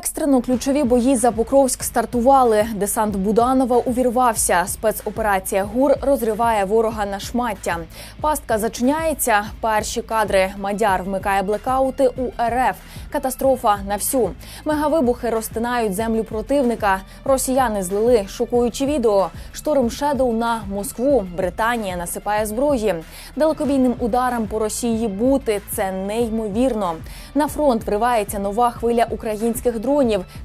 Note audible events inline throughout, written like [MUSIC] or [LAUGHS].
Екстрено ключові бої за Покровськ стартували. Десант Буданова увірвався. Спецоперація ГУР розриває ворога на шмаття. Пастка зачиняється. Перші кадри. Мадяр вмикає блекаути у РФ. Катастрофа на всю. Мегавибухи розтинають землю противника. Росіяни злили шокуючі відео. Шторм Шедоу на Москву. Британія насипає зброї. Далекобійним ударам по Росії бути це неймовірно. На фронт вривається нова хвиля українських дронів,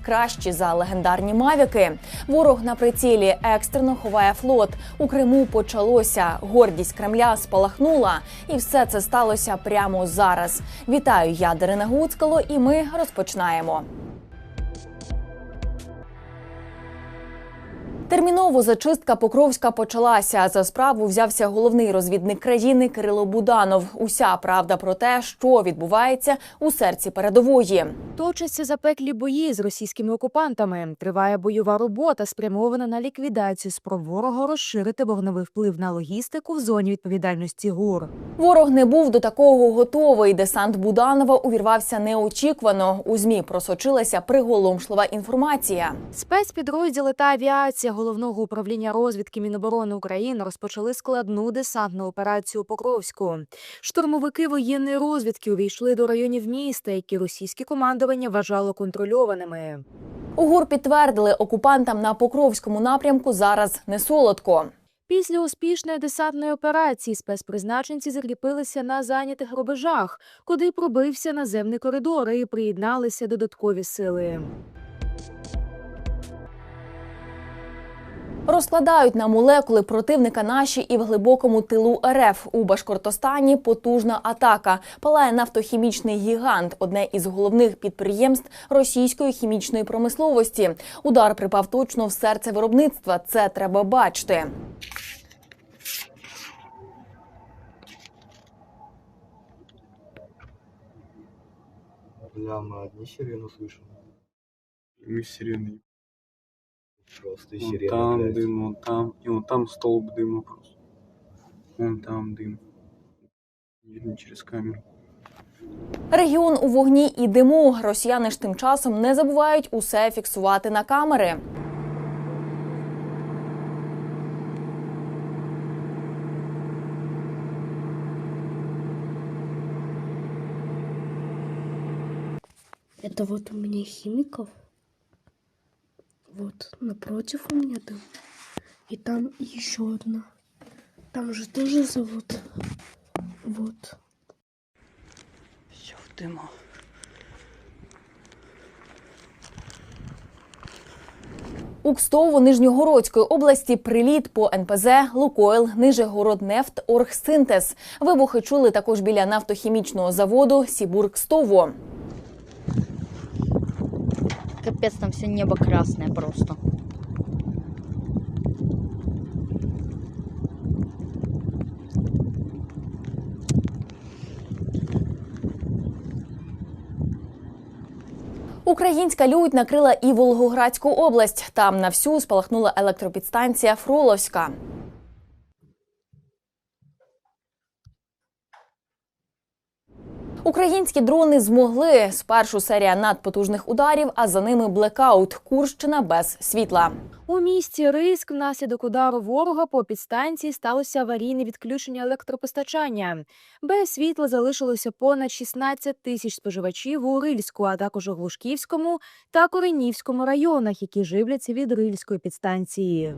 кращі за легендарні мавіки. Ворог на прицілі екстрено ховає флот. У Криму почалося. Гордість Кремля спалахнула, і все це сталося прямо зараз. Вітаю, я Дарина Гуцкало, і ми розпочинаємо. Терміново зачистка Покровська почалася. За справу взявся головний розвідник країни Кирило Буданов. Уся правда про те, що відбувається у серці передової. Точаться запеклі бої з російськими окупантами. Триває бойова робота, спрямована на ліквідацію спроб ворога розширити вогневий вплив на логістику в зоні відповідальності ГУР. Ворог не був до такого готовий. Десант Буданова увірвався неочікувано. У змі просочилася приголомшлива інформація. Спецпідрозділи та авіація головного управління розвідки Міноборони України розпочали складну десантну операцію Покровську. Штурмовики воєнної розвідки увійшли до районів міста, які російське командування вважало контрольованими. У ГУР підтвердили окупантам на Покровському напрямку зараз не солодко. Після успішної десантної операції спецпризначенці закріпилися на зайнятих рубежах, куди пробився наземний коридор і приєдналися додаткові сили. Розкладають на молекули противника наші і в глибокому тилу РФ у Башкортостані потужна атака. Палає нафтохімічний гігант, одне із головних підприємств російської хімічної промисловості. Удар припав точно в серце виробництва. Це треба бачити. Бля, мы одни сирены слышим. Мы сирены. Просто Вон сирены, там блядь. дым, вон там. И вон там столб дыма просто. Вон там дым. Видно через камеру. Регіон у вогні і диму. Росіяни ж тим часом не забувають усе фіксувати на камери. Это вот у меня химиков. Вот напротив у меня дом. И там еще одна. Там же тоже завод. Вот. Все в дыму. У Кстову Нижньогородської області приліт по НПЗ Лукойл Нижегороднефт Оргсинтез. Вибухи чули також біля нафтохімічного заводу Сібур-Кстово. Капец, там все небо красное просто. Українська лють накрила і Волгоградську область. Там на всю спалахнула електропідстанція Фроловська. Українські дрони змогли спершу серія надпотужних ударів, а за ними блекаут. Курщина без світла. У місті Риск внаслідок удару ворога по підстанції сталося аварійне відключення електропостачання. Без світла залишилося понад 16 тисяч споживачів у Рильську, а також у Глушківському та Коренівському районах, які живляться від Рильської підстанції.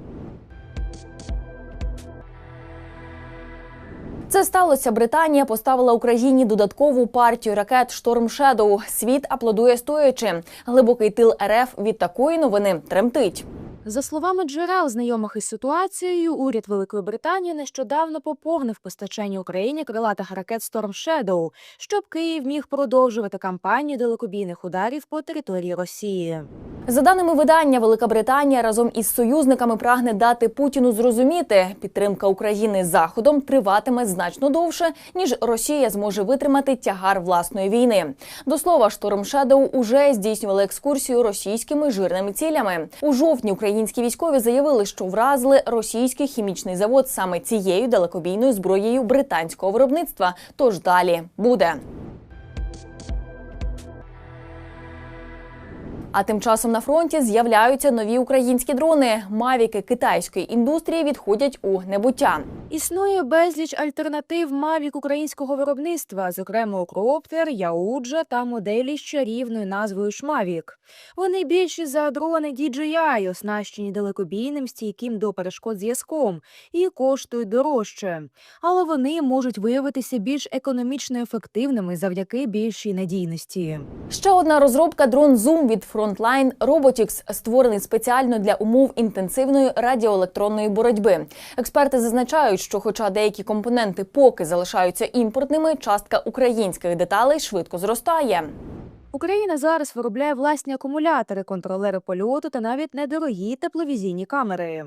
Це сталося. Британія поставила Україні додаткову партію ракет Шторм Шедоу. Світ аплодує стоячи. Глибокий тил РФ від такої новини тремтить. За словами джерел, знайомих із ситуацією, уряд Великої Британії нещодавно поповнив постачання Україні крилатих ракет Storm Shadow, щоб Київ міг продовжувати кампанію далекобійних ударів по території Росії. За даними видання, Велика Британія разом із союзниками прагне дати Путіну зрозуміти, підтримка України заходом триватиме значно довше, ніж Росія зможе витримати тягар власної війни. До слова, Шторм Шедоу уже здійснювали екскурсію російськими жирними цілями. У жовтні українські військові заявили, що вразили російський хімічний завод саме цією далекобійною зброєю британського виробництва. Тож далі буде. А тим часом на фронті з'являються нові українські дрони. Мавіки китайської індустрії відходять у небуття. Існує безліч альтернатив Мавік українського виробництва, зокрема Укроптер, Яуджа та моделі з чарівною назвою Шмавік. Вони більші за дрони DJI, оснащені далекобійним стійким до перешкод зв'язком і коштують дорожче. Але вони можуть виявитися більш економічно ефективними завдяки більшій надійності. Ще одна розробка дрон Zoom від Frontline Robotics, створений спеціально для умов інтенсивної радіоелектронної боротьби. Експерти зазначають, що, хоча деякі компоненти поки залишаються імпортними, частка українських деталей швидко зростає. Україна зараз виробляє власні акумулятори, контролери польоту та навіть недорогі тепловізійні камери.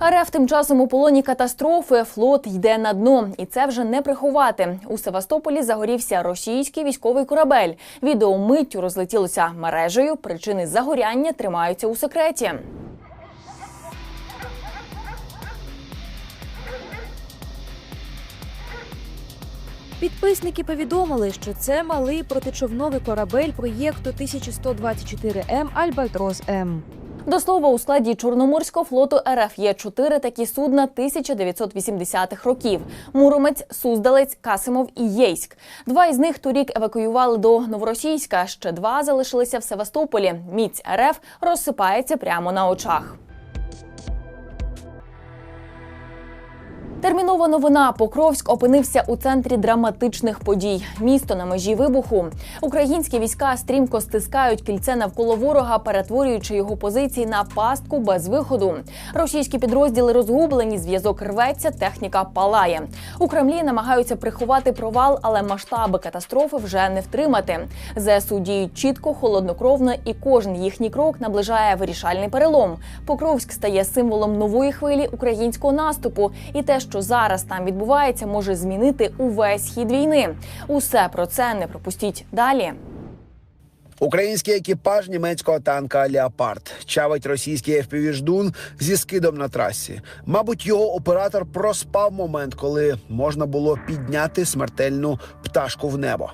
РФ тим часом у полоні катастрофи флот йде на дно, і це вже не приховати. У Севастополі загорівся російський військовий корабель. Відео миттю розлетілося мережею. Причини загоряння тримаються у секреті. Підписники повідомили, що це малий протичовновий корабель проєкту 1124М Альбатрос М. До слова, у складі Чорноморського флоту РФ є чотири такі судна 1980-х років: Муромець, Суздалець, Касимов і Єйськ. Два із них торік евакуювали до Новоросійська. Ще два залишилися в Севастополі. Міць РФ розсипається прямо на очах. Термінова новина. Покровськ опинився у центрі драматичних подій. Місто на межі вибуху. Українські війська стрімко стискають кільце навколо ворога, перетворюючи його позиції на пастку без виходу. Російські підрозділи розгублені. Зв'язок рветься, техніка палає. У Кремлі намагаються приховати провал, але масштаби катастрофи вже не втримати. ЗСУ діють чітко, холоднокровно, і кожен їхній крок наближає вирішальний перелом. Покровськ стає символом нової хвилі українського наступу, і те, що зараз там відбувається, може змінити увесь хід війни. Усе про це не пропустіть далі. Український екіпаж німецького танка Леопард чавить російський FPV-ждун зі скидом на трасі. Мабуть, його оператор проспав момент, коли можна було підняти смертельну пташку в небо.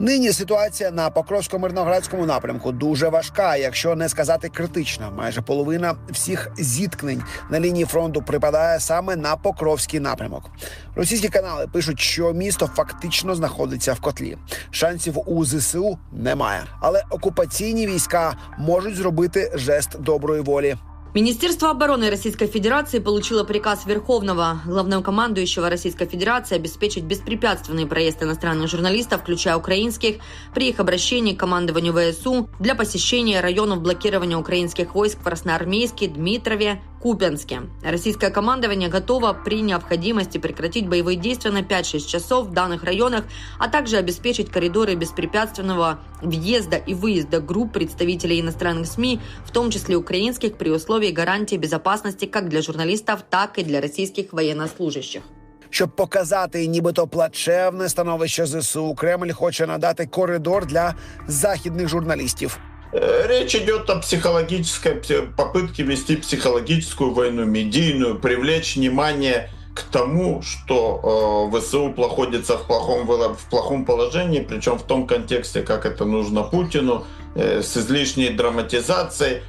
Нині ситуація на Покровсько-Мирноградському напрямку дуже важка, якщо не сказати критична. Майже половина всіх зіткнень на лінії фронту припадає саме на Покровський напрямок. Російські канали пишуть, що місто фактично знаходиться в котлі. Шансів у ЗСУ немає, але окупаційні війська можуть зробити жест доброї волі. Министерство обороны Российской Федерации получило приказ Верховного главнокомандующего Российской Федерации обеспечить беспрепятственный проезд иностранных журналистов, включая украинских, при их обращении к командованию ВСУ для посещения районов блокирования украинских войск в Красноармейске, Дмитрове, Купянске. Российское командование готово при необходимости прекратить боевые действия на 5-6 часов в данных районах, а также обеспечить коридоры беспрепятственного въезда и выезда групп представителей иностранных СМИ, в том числе украинских, при условии гарантии безопасности как для журналистов, так и для российских военнослужащих. Щоб показати нібито плачевне становище ЗСУ, Кремль хоче надати коридор для західних журналістів. Э, Речь идет о психологической пси- попытке вести психологическую войну, медийную, привлечь внимание к тому, что э, ВСУ находится в плохом, в плохом положении, причем в том контексте, как это нужно Путину, э, с излишней драматизацией.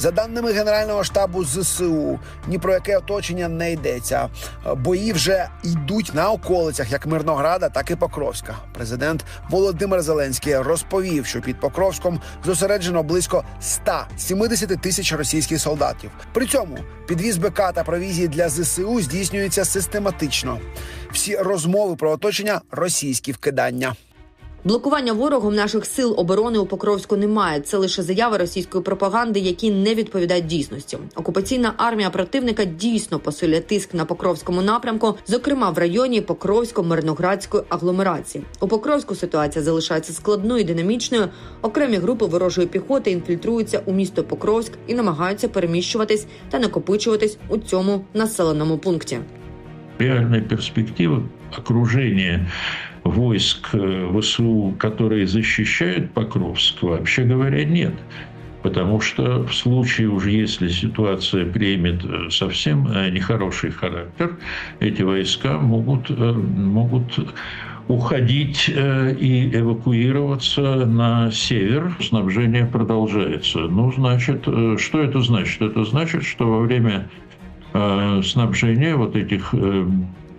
За даними Генерального штабу ЗСУ, ні про яке оточення не йдеться. Бої вже йдуть на околицях як Мирнограда, так і Покровська. Президент Володимир Зеленський розповів, що під Покровськом зосереджено близько 170 тисяч російських солдатів. При цьому підвіз БК та провізії для ЗСУ здійснюється систематично. Всі розмови про оточення російські вкидання. Блокування ворогом наших сил оборони у Покровську немає. Це лише заяви російської пропаганди, які не відповідають дійсності. Окупаційна армія противника дійсно посилює тиск на Покровському напрямку, зокрема в районі Покровсько-Мирноградської агломерації. У Покровську ситуація залишається складною і динамічною. Окремі групи ворожої піхоти інфільтруються у місто Покровськ і намагаються переміщуватись та накопичуватись у цьому населеному пункті. реальной перспективы окружения войск э, ВСУ, которые защищают Покровск, вообще говоря, нет. Потому что в случае уже, если ситуация примет э, совсем э, нехороший характер, эти войска могут, могут уходить и эвакуироваться на север. Снабжение продолжается. Ну, значит, что это значит? Это значит, что во время снабжения вот этих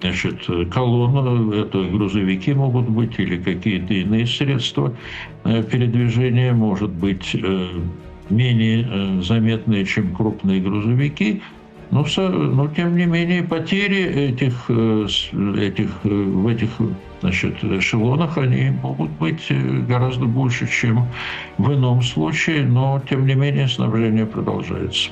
значит, колонн, это грузовики могут быть или какие-то иные средства э, передвижения, может быть э, менее э, заметные, чем крупные грузовики, но, но тем не менее потери этих, э, этих, э, в этих значит, эшелонах они могут быть э, гораздо больше, чем в ином случае, но тем не менее снабжение продолжается.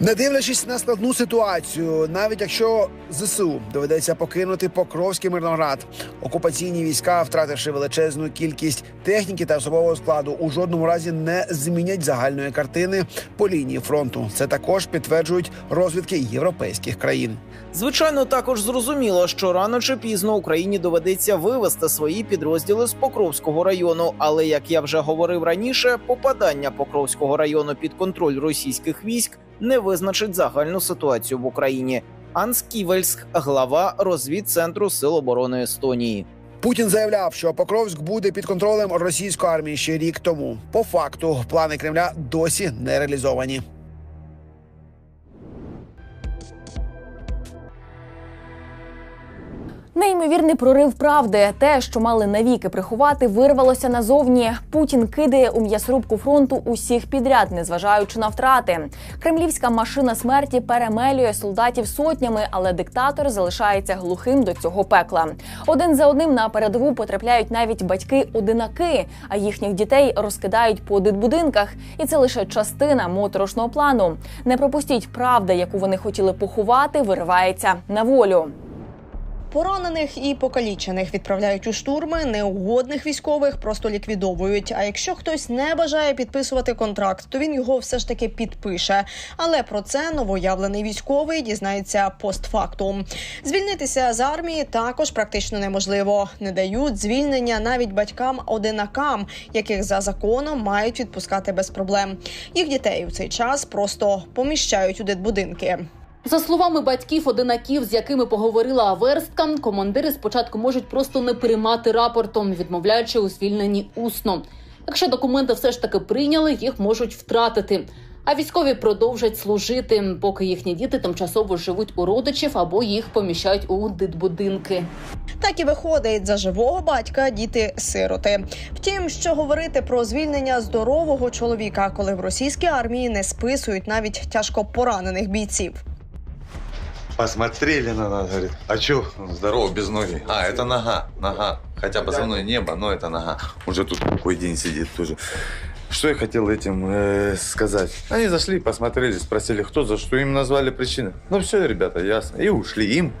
Не дивлячись на складну ситуацію, навіть якщо ЗСУ доведеться покинути Покровський Мирноград, окупаційні війська, втративши величезну кількість техніки та особового складу, у жодному разі не змінять загальної картини по лінії фронту. Це також підтверджують розвідки європейських країн. Звичайно, також зрозуміло, що рано чи пізно Україні доведеться вивести свої підрозділи з Покровського району. Але як я вже говорив раніше, попадання Покровського району під контроль російських військ не визначить загальну ситуацію в Україні. Анс Ківельск, глава розвідцентру Сил оборони Естонії. Путін заявляв, що Покровськ буде під контролем російської армії ще рік тому. По факту плани Кремля досі не реалізовані. Неймовірний прорив правди. Те, що мали навіки приховати, вирвалося назовні. Путін кидає у м'ясорубку фронту усіх підряд, незважаючи на втрати. Кремлівська машина смерті перемелює солдатів сотнями, але диктатор залишається глухим до цього пекла. Один за одним на передову потрапляють навіть батьки-одинаки, а їхніх дітей розкидають по дитбудинках. І це лише частина моторошного плану. Не пропустіть правда, яку вони хотіли поховати, виривається на волю. Поранених і покалічених відправляють у штурми, неугодних військових просто ліквідовують. А якщо хтось не бажає підписувати контракт, то він його все ж таки підпише. Але про це новоявлений військовий дізнається постфактум. Звільнитися з армії також практично неможливо. Не дають звільнення навіть батькам-одинакам, яких за законом мають відпускати без проблем. Їх дітей у цей час просто поміщають у дитбудинки. За словами батьків одинаків, з якими поговорила Аверстка, командири спочатку можуть просто не приймати рапортом, відмовляючи у звільненні усно. Якщо документи все ж таки прийняли, їх можуть втратити. А військові продовжать служити, поки їхні діти тимчасово живуть у родичів або їх поміщають у дитбудинки. Так і виходить за живого батька діти сироти. Втім, що говорити про звільнення здорового чоловіка, коли в російській армії не списують навіть тяжко поранених бійців. Посмотрели на нас, говорит, а чё, здорово, без ноги? А, это нога, нога. Хотя позывной небо, но это нога. Уже тут какой день сидит тоже. Что я хотел этим э, сказать? Они зашли, посмотрели, спросили, кто за что, им назвали причины. Ну все, ребята, ясно. И ушли им.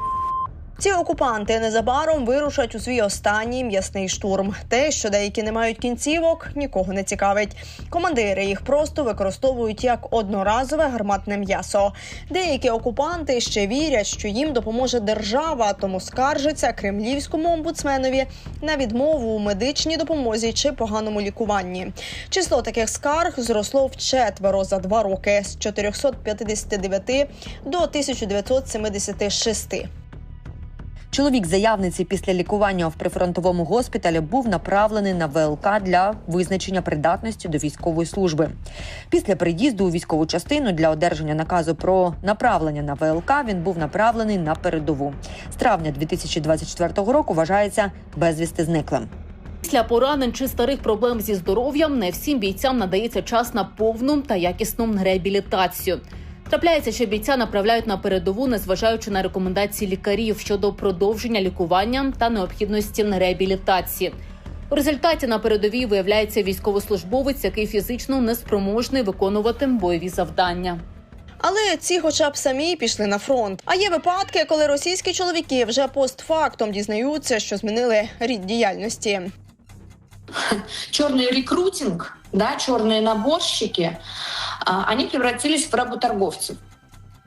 Ці окупанти незабаром вирушать у свій останній м'ясний штурм. Те, що деякі не мають кінцівок, нікого не цікавить. Командири їх просто використовують як одноразове гарматне м'ясо. Деякі окупанти ще вірять, що їм допоможе держава, тому скаржаться кремлівському омбудсменові на відмову у медичній допомозі чи поганому лікуванні. Число таких скарг зросло вчетверо за два роки з 459 до 1976. Чоловік заявниці після лікування в прифронтовому госпіталі був направлений на ВЛК для визначення придатності до військової служби. Після приїзду у військову частину для одержання наказу про направлення на ВЛК він був направлений на передову. З травня 2024 року вважається безвісти зниклим. Після поранень чи старих проблем зі здоров'ям не всім бійцям надається час на повну та якісну реабілітацію. Трапляється, що бійця направляють на передову, незважаючи на рекомендації лікарів щодо продовження лікування та необхідності реабілітації. У результаті на передовій виявляється військовослужбовець, який фізично неспроможний виконувати бойові завдання. Але ці, хоча б самі пішли на фронт. А є випадки, коли російські чоловіки вже постфактом дізнаються, що змінили рід діяльності. [LAUGHS] черный рекрутинг, да, черные наборщики, а, они превратились в работорговцев.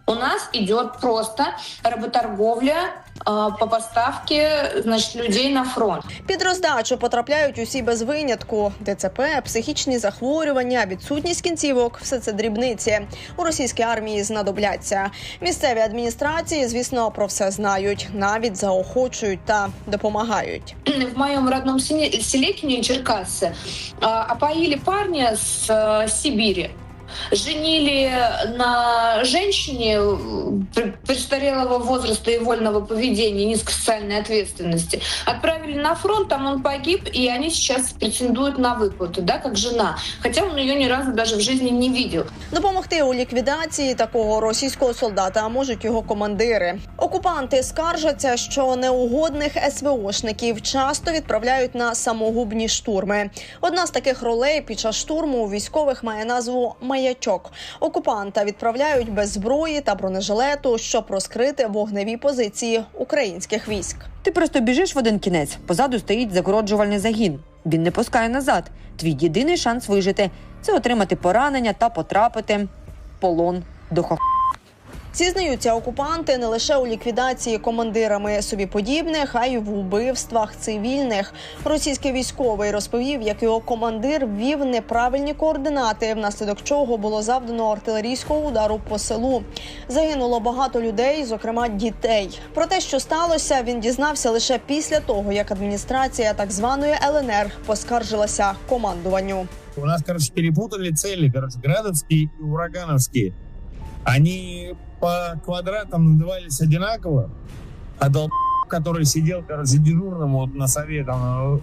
У нас идет просто работорговля по поставке значит, людей на фронт. Під роздачу потрапляють усі без винятку: ДЦП, психічні захворювання, відсутність кінцівок все це дрібниці. У російській армії знадобляться. Місцеві адміністрації, звісно, про все знають, навіть заохочують та допомагають. В моем родном селе, селе Кине Черкассы э, опоили парня с э, Сибири. Женили на женщине э, пр- престарелого возраста и вольного поведения, низкой социальной ответственности. Отправили на фронт, там он погиб, и они сейчас претендуют на выплату, да, как жена. Хотя он ее ни разу даже в жизни не видел. Допомогти у ліквідації такого російського солдата можуть його командири. Окупанти скаржаться, що неугодних СВОшників часто відправляють на самогубні штурми. Одна з таких ролей під час штурму у військових має назву маячок. Окупанта відправляють без зброї та бронежилету, щоб розкрити вогневі позиції українських військ. Ти просто біжиш в один кінець, позаду стоїть загороджувальний загін. Він не пускає назад. Твій єдиний шанс вижити це отримати поранення та потрапити в полон до хох. Зізнаються окупанти не лише у ліквідації командирами собі подібних, а й в убивствах цивільних. Російський військовий розповів, як його командир ввів неправильні координати, внаслідок чого було завдано артилерійського удару по селу. Загинуло багато людей, зокрема дітей. Про те, що сталося, він дізнався лише після того, як адміністрація так званої ЛНР поскаржилася командуванню. У нас, короче, перепутали цели, короче, градовские и урагановские. Они по квадратам назывались одинаково, а долб, который сидел, короче, дежурным вот на сове, там, э,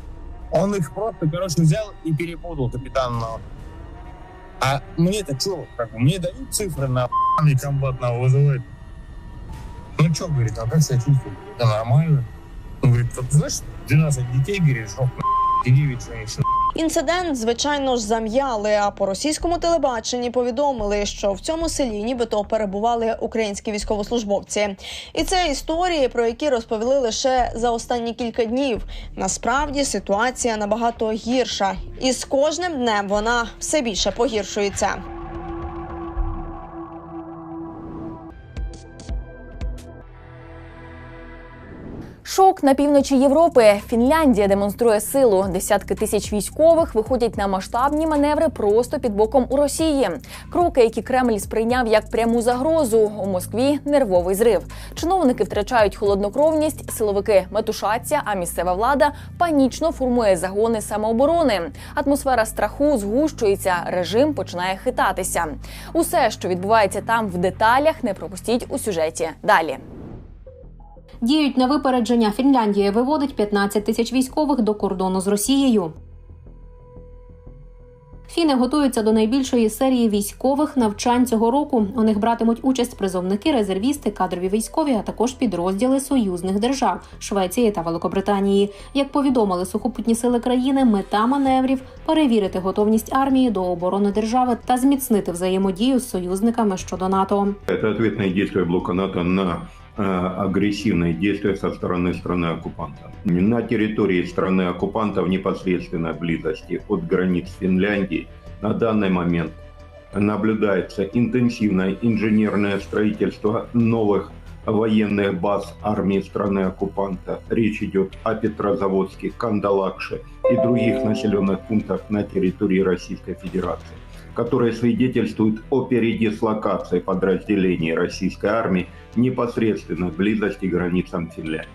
он их просто, короче, взял и перепутал капитан. А мне-то что, как мне дают цифры на ебаный комбат на вызывает. Ну что, говорит, а как себя чувствует? Это нормально. Он говорит, «Вот знаешь, 12 детей, говорит, жопа, и 9 женщин. Інцидент, звичайно ж, зам'яли. А по російському телебаченні повідомили, що в цьому селі нібито перебували українські військовослужбовці. І це історії, про які розповіли лише за останні кілька днів. Насправді ситуація набагато гірша, і з кожним днем вона все більше погіршується. Шок на півночі Європи. Фінляндія демонструє силу. Десятки тисяч військових виходять на масштабні маневри просто під боком у Росії. Кроки, які Кремль сприйняв як пряму загрозу. У Москві нервовий зрив. Чиновники втрачають холоднокровність, силовики метушаться, а місцева влада панічно формує загони самооборони. Атмосфера страху згущується. Режим починає хитатися. Усе, що відбувається там в деталях, не пропустіть у сюжеті. Далі. Діють на випередження. Фінляндія виводить 15 тисяч військових до кордону з Росією. Фіни готуються до найбільшої серії військових навчань цього року. У них братимуть участь призовники, резервісти, кадрові військові, а також підрозділи союзних держав Швеції та Великобританії. Як повідомили сухопутні сили країни, мета маневрів перевірити готовність армії до оборони держави та зміцнити взаємодію з союзниками щодо НАТО. Это ответные действия блока НАТО на э, агрессивные действия со стороны страны-оккупанта. На территории страны-оккупанта в непосредственной близости от границ Финляндии на данный момент наблюдается интенсивное инженерное строительство новых военных баз армии страны-оккупанта. Речь идет о Петрозаводске, Кандалакше и других населенных пунктах на территории Российской Федерации которые свидетельствуют о передислокации подразделений российской армии непосредственно в близости к границам Финляндии.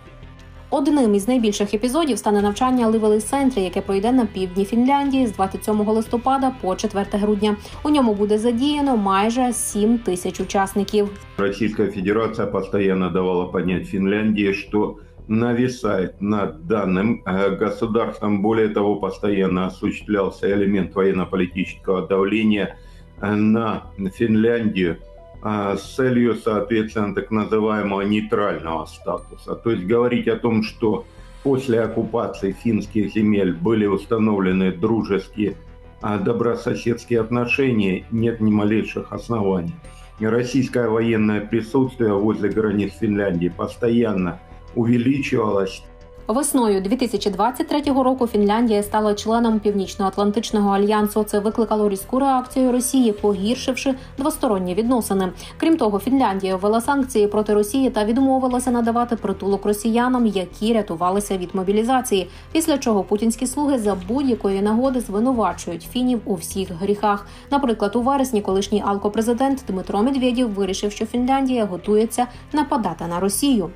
Одним із найбільших епізодів стане навчання Ливели центрі, яке пройде на півдні Фінляндії з 27 листопада по 4 грудня. У ньому буде задіяно майже 7 тисяч учасників. Российская Федерация постоянно давала понять Финляндии, что нависает над данным э, государством. Более того, постоянно осуществлялся элемент военно-политического давления э, на Финляндию э, с целью, соответственно, так называемого нейтрального статуса. То есть говорить о том, что после оккупации финских земель были установлены дружеские добрососедские отношения, нет ни малейших оснований. Российское военное присутствие возле границ Финляндии постоянно увеличивалось. Весною 2023 року Фінляндія стала членом Північно-Атлантичного альянсу. Це викликало різку реакцію Росії, погіршивши двосторонні відносини. Крім того, Фінляндія ввела санкції проти Росії та відмовилася надавати притулок росіянам, які рятувалися від мобілізації. Після чого путінські слуги за будь-якої нагоди звинувачують фінів у всіх гріхах. Наприклад, у вересні колишній алкопрезидент Дмитро Медведєв вирішив, що Фінляндія готується нападати на Росію.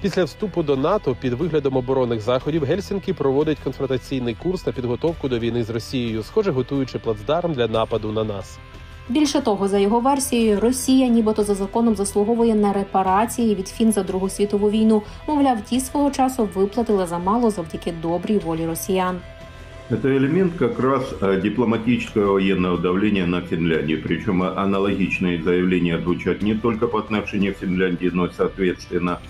Після вступу до НАТО під виглядом оборонних заходів Гельсінкі проводить конфронтаційний курс на підготовку до війни з Росією, схоже, готуючи плацдарм для нападу на нас. Більше того, за його версією, Росія, нібито за законом, заслуговує на репарації від фін за Другу світову війну. Мовляв, ті свого часу виплатили замало завдяки добрій волі росіян. Это элемент как раз э, дипломатического военного давления на Финляндию. Причем аналогичные заявления звучат не только по отношению к Финляндии, но и, соответственно,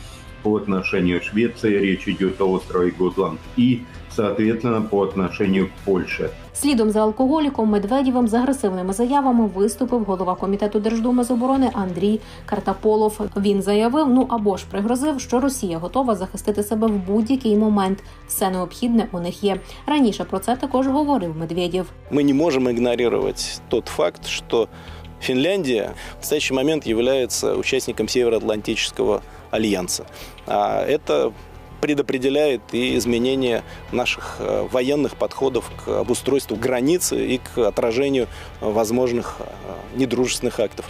по отношению к Швеции, речь идет о острове Готланд, и, соответственно, по отношению к Польше. Слідом за алкоголіком Медведєвим з агресивними заявами виступив голова комітету Держдуми з оборони Андрій Картаполов. Він заявив, ну або ж пригрозив, що Росія готова захистити себе в будь-який момент. Все необхідне у них є. Раніше про це також говорив Медведєв. Мы не можем игнорировать тот факт, что Финляндия в настоящий момент является участником Североатлантического альянса. А это предопределяет и изменение наших э, военных подходов к обустройству границы и к отражению э, возможных э, недружественных актов.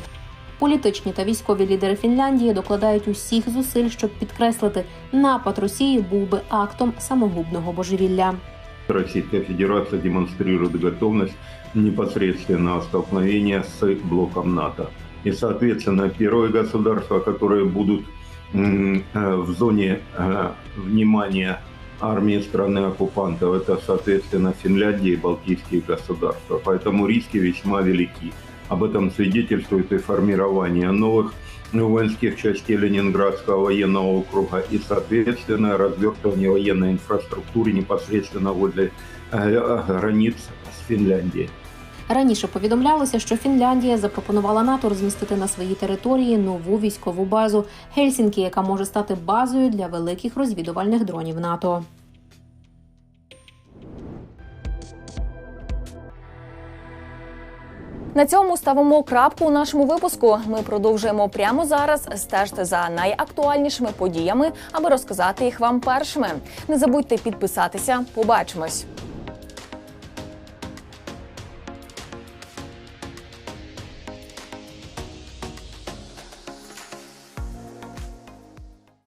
Політичні та військові лідери Фінляндії докладають усіх зусиль, щоб підкреслити, напад Росії був би актом самогубного божевілля. Российская Федерация демонстрирует готовность непосредственного столкновения с блоком НАТО. И, соответственно, первые государства, которые будут м, э, в зоне э, внимания армии страны-оккупантов, это, соответственно, Финляндия и Балтийские государства. Поэтому риски весьма велики. Об этом свидетельствует и формирование новых воинских частей Ленинградского военного округа и, соответственно, развертывание военной инфраструктуры непосредственно возле э, границ с Финляндией. Раніше повідомлялося, що Фінляндія запропонувала НАТО розмістити на своїй території нову військову базу Гельсінкі, яка може стати базою для великих розвідувальних дронів НАТО. На цьому ставимо крапку у нашому випуску. Ми продовжуємо прямо зараз стежити за найактуальнішими подіями, аби розказати їх вам першими. Не забудьте підписатися. Побачимось.